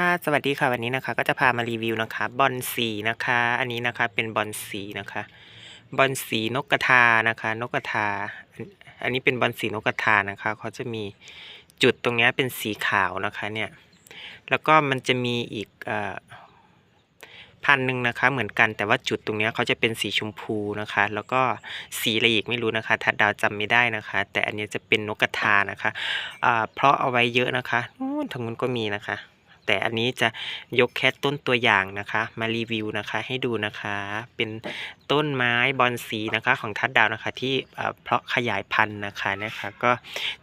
ค่ะสวัสดีค่ะวันนี้นะคะ ก็จะพามารีวิวนะคะบอลสีนะคะ อันนี้นะคะเป็นบอลสีนะคะบอลสีนกกระทานะคะ นกกระทา อันนี้เป็นบอลสีนกกระทานะคะเขาจะมีจุดตรงเนี้ยเป็นสีขาวนะคะเนี่ยแล้วก็มันจะมีอีกอพันหนึ่งนะคะเหมือนกันแต่ว่าจุดตรงเนี้ยเขาจะเป็นสีชมพูนะคะ แล้วก็สีอะไรอีกไม่รู้นะคะทัดดาวจำไม่ได้นะคะ แต่อันนี้จะเป็นนกกระทานะคะอ่าเพราะเอาไว้เยอะนะคะทางนู้นก็มีนะคะ แต่อันนี้จะยกแค่ต้นตัวอย่างนะคะ มารีวิวนะคะให้ดูนะคะ เป็นต้นไม้บอนสีนะคะของทัดดาวนะคะที่เพาะขยายพันธุ์นะคะนะคะ ก็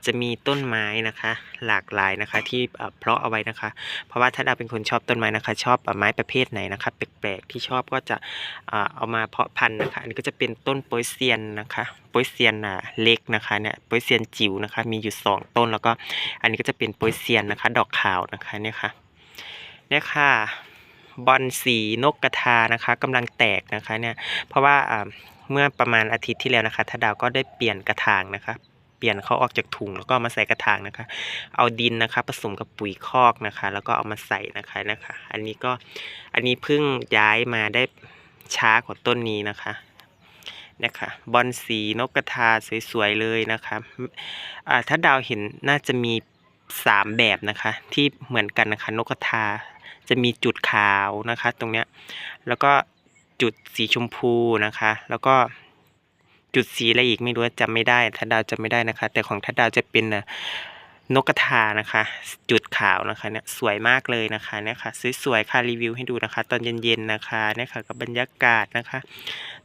จะมีต้นไม้นะคะ หลากหลายนะคะที่เพาะเอาไว้นะคะ เพราะว่าทัดดาวเป็นคนชอบต้นไม้นะคะ ชอบไม้ประเภทไหนนะคะ แปลกๆที่ชอบก็จะเอามาเพาะพันธุ์นะคะ อันนี้ก็จะเป็นต้นโปยเซียนนะคะโปยเซียนอะเล็กนะคะเนี่ยโปยเซียนจิ๋วนะคะ มีอยู่สองต้นแล้วก็อันนี้ก็จะเป็นโปยเซียนนะคะ ดอกขาวนะคะเนี่ยค่ะ เนี่ยค่ะบอลสีนกกระทานะคะกำลังแตกนะคะเนี่ยเพราะว่าเมื่อประมาณอาทิตย์ที่แล้วนะคะทัดดาวก็ได้เปลี่ยนกระถางนะคะ เปลี่ยนเขาออกจากถุงแล้วก็มาใส่กระถางนะคะ เอาดินนะคะ ผสมกับปุ๋ยคอกนะคะ แล้วก็เอามาใส่นะคะนะคะ อันนี้ก็อันนี้เพิ่งย้ายมาได้ช้ากว่าต้นนี้นะคะนะคะบอลสีนกกระทาสวยๆเลยนะคะอ่าถ้าดาวเห็นน่าจะมี สามแบบนะคะ ที่เหมือนกันนะคะ นกกระทาจะมีจุดขาวนะคะ ตรงเนี้ยแล้วก็จุดสีชมพูนะคะ แล้วก็จุดสีอะไรอีกไม่รู้จำไม่ได้ทัดดาวจำไม่ได้นะคะ แต่ของทัดดาวจะเป็นน่ะนกกระทานะคะ จุดขาวนะคะเนี่ยสวยมากเลยนะคะเนี่ยค่ะสวยๆค่ะรีวิวให้ดูนะคะ ตอนเย็นๆนะคะเนี่ยค่ะกับบรรยากาศนะคะ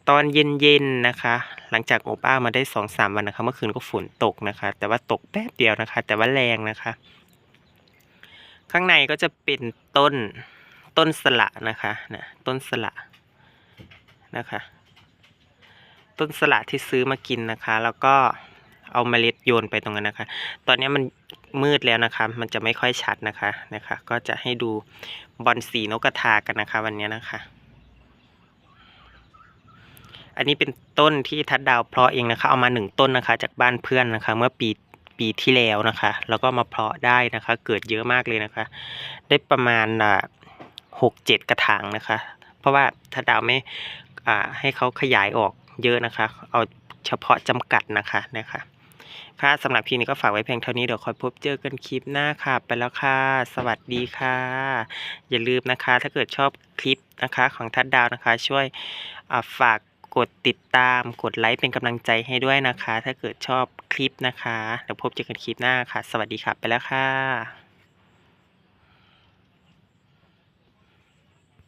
ตอนเย็นๆนะคะ หลังจากอบอ้าวมาได้สองสามวันนะคะ เมื่อคืนก็ฝนตกนะคะ แต่ว่าตกแป๊บเดียวนะคะ แต่ว่าแรงนะคะ ข้างในก็จะเป็นต้นต้นสละนะคะนะต้นสละนะคะ ต้นสละที่ซื้อมากินนะคะ แล้วก็เอาเมล็ดโยนไปตรงนั้นนะคะ ตอนนี้มันมืดแล้วนะคะ มันจะไม่ค่อยชัดนะคะนะคะ ก็จะให้ดูบอลสีนกกระทากันนะคะ วันนี้นะคะ อันนี้เป็นต้นที่ทัดดาวเพาะเองนะคะเอามาหนึ่งต้นนะคะ จากบ้านเพื่อนนะคะ เมื่อปีปีที่แล้วนะคะ แล้วก็มาเพาะได้นะคะ เกิดเยอะมากเลยนะคะ ได้ประมาณหกเจ็ดกระถางนะคะ เพราะว่าทัดดาวไม่ให้เขาขยายออกเยอะนะคะ เอาเฉพาะจำกัดนะคะนะคะค่ะสำหรับคลิปนี้ก็ฝากไว้เพียงเท่านี้ เดี๋ยวคอยพบเจอกันคลิปหน้าค่ะ ไปแล้วค่ะ สวัสดีค่ะ อย่าลืมนะคะ ถ้าเกิดชอบคลิปนะคะของทัดดาวนะคะ ช่วยฝาก กดติดตามกดไลค์เป็นกำลังใจให้ด้วยนะคะ ถ้าเกิดชอบคลิปนะคะเดี๋ยวพบเจอกันคลิปหน้าค่ะ สวัสดีครับไปแล้วค่ะ